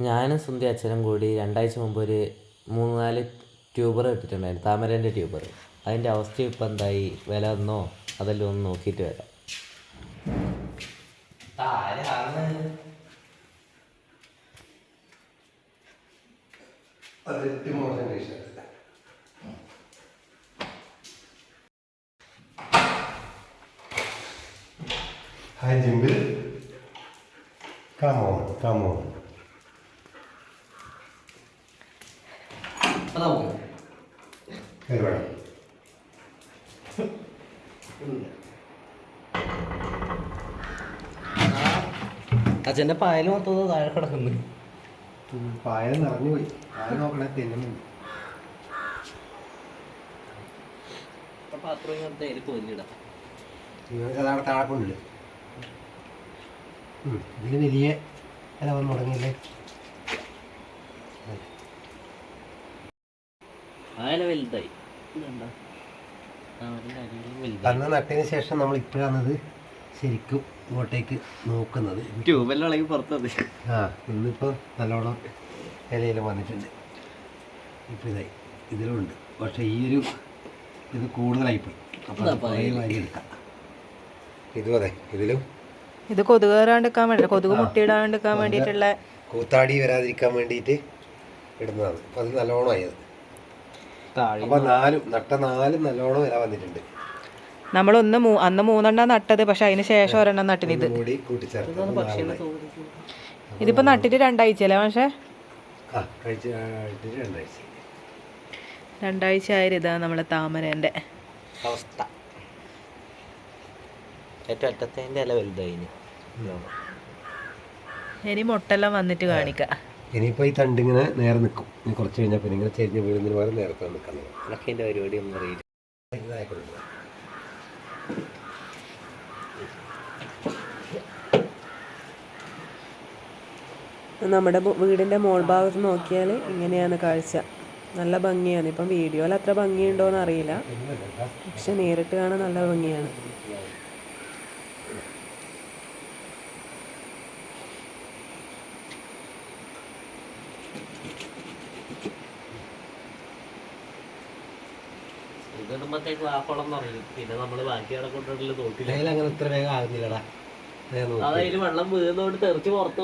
ഞാനും സുന്ദി അച്ഛനും കൂടി രണ്ടാഴ്ച മുമ്പ് ഒരു മൂന്ന് നാല് ട്യൂബർ ഇട്ടിട്ടുണ്ടായിരുന്നു. താമരേന്റെ ട്യൂബർ. അതിന്റെ അവസ്ഥ ഇപ്പം എന്തായി? വില ഒന്നോ അതെല്ലാം ഒന്ന് നോക്കിയിട്ട് വരാം. ഹായ് ജിമ്പിൽ കാമോ കമോൺ കരുവാണ് അച്ഛന്റെ പായൽ മൊത്തം താഴെ കിടക്കുന്നു. പായൽ നിറഞ്ഞു പോയി. പായൽ നോക്കണേ തിന്നുന്നു പാത്രം ഇങ്ങനത്തെ താഴെ കൊണ്ടില്ല ഇതിൽ വലിയ ഇല വന്ന് തുടങ്ങിയില്ലേ വലുതായി. അന്ന് നട്ടതിന് ശേഷം നമ്മൾ ഇപ്പോഴാണത് ശരിക്കും ഇങ്ങോട്ടേക്ക് നോക്കുന്നത്. ട്യൂബെല്ലാം ഇളകി പുറത്തത്. ആ ഇന്നിപ്പോൾ നല്ലോണം ഇലയിലും വന്നിട്ടുണ്ട്. ഇപ്പം ഇതായി. ഇതിലുണ്ട്. പക്ഷേ ഈ ഒരു ഇത് കൂടുതലായിപ്പോയി അപ്പോൾ അത് കുറേ വാരി എടുക്കാം. ഇതും അതെ. ഇതിലും ഇത് കൊതുക് കയറാണ്ടിരിക്കാൻ വേണ്ടി കൊതുക് മുട്ടിയിടാണ്ടിരിക്കാൻ വേണ്ടിയിട്ടുള്ള കൂത്താടി വരാതിരിക്കാൻ വേണ്ടിയിട്ട് ഇടുന്നതാണ്. അത് നല്ലോണമായി ആയത് താഴെ അപ്പം നാലും നട്ട നാലും നല്ലോണം വില വന്നിട്ടുണ്ട്. നമ്മളൊന്ന് അന്ന് മൂന്നെണ്ണം നട്ടത് പക്ഷെ അതിന് ശേഷം ഒരെണ്ണം നട്ടിന് ഇത്. ഇതും കൂടി കൂട്ടിച്ചേർത്ത് അത് നാലെണ്ണമായി. ഇതിപ്പോ നട്ടിട്ട് രണ്ടാഴ്ച അല്ലേ പക്ഷേ ആ കഴിച്ച് കഴിച്ചിട്ട് രണ്ടാഴ്ച. ആയാലും ഇതാ നമ്മളെ താമരേന്റെ അവസ്ഥ. ഏറ്റവും അറ്റത്തേന്റെ ഇല വലുതായി. ഇനി മുട്ടെല്ലാം വന്നിട്ട് കാണിക്കാം. ഇനിയിപ്പോൾ ഈ തണ്ടിങ്ങനെ നേരെ നിൽക്കും ഇനി കുറച്ച് കഴിഞ്ഞാൽ പിന്നെ ഇങ്ങനെ ചെരിഞ്ഞ് വീഴുന്നതിന് പകരം നേരത്തെ നിൽക്കാൻ അതൊക്കെ എന്റെ പരിപാടി ഒന്നും അറിയില്ല. ഇതായിക്കൊള്ളു നമ്മുടെ വീടിന്റെ മോൾ ഭാഗത്ത് നോക്കിയാൽ ഇങ്ങനെയാണ് കാഴ്ച. നല്ല ഭംഗിയാണ്. ഇപ്പം വീഡിയോയിൽ അത്ര ഭംഗിയുണ്ടോന്ന് അറിയില്ല. പക്ഷെ നേരിട്ട് കാണാൻ നല്ല ഭംഗിയാണ്. ഇതിടുമ്പോഴത്തേക്ക് ആ കുളം നിറയും പിന്നെ നമ്മൾ ബാക്കി അവിടെ കൊണ്ടുള്ള തോട്ടില്ല അങ്ങനെ ഇത്ര വേഗം ആകുന്നില്ലടാ. വേഗം നോക്ക്. അതായത് വെള്ളം വീഴുന്നോണ്ട് തെറിച്ച് പുറത്ത്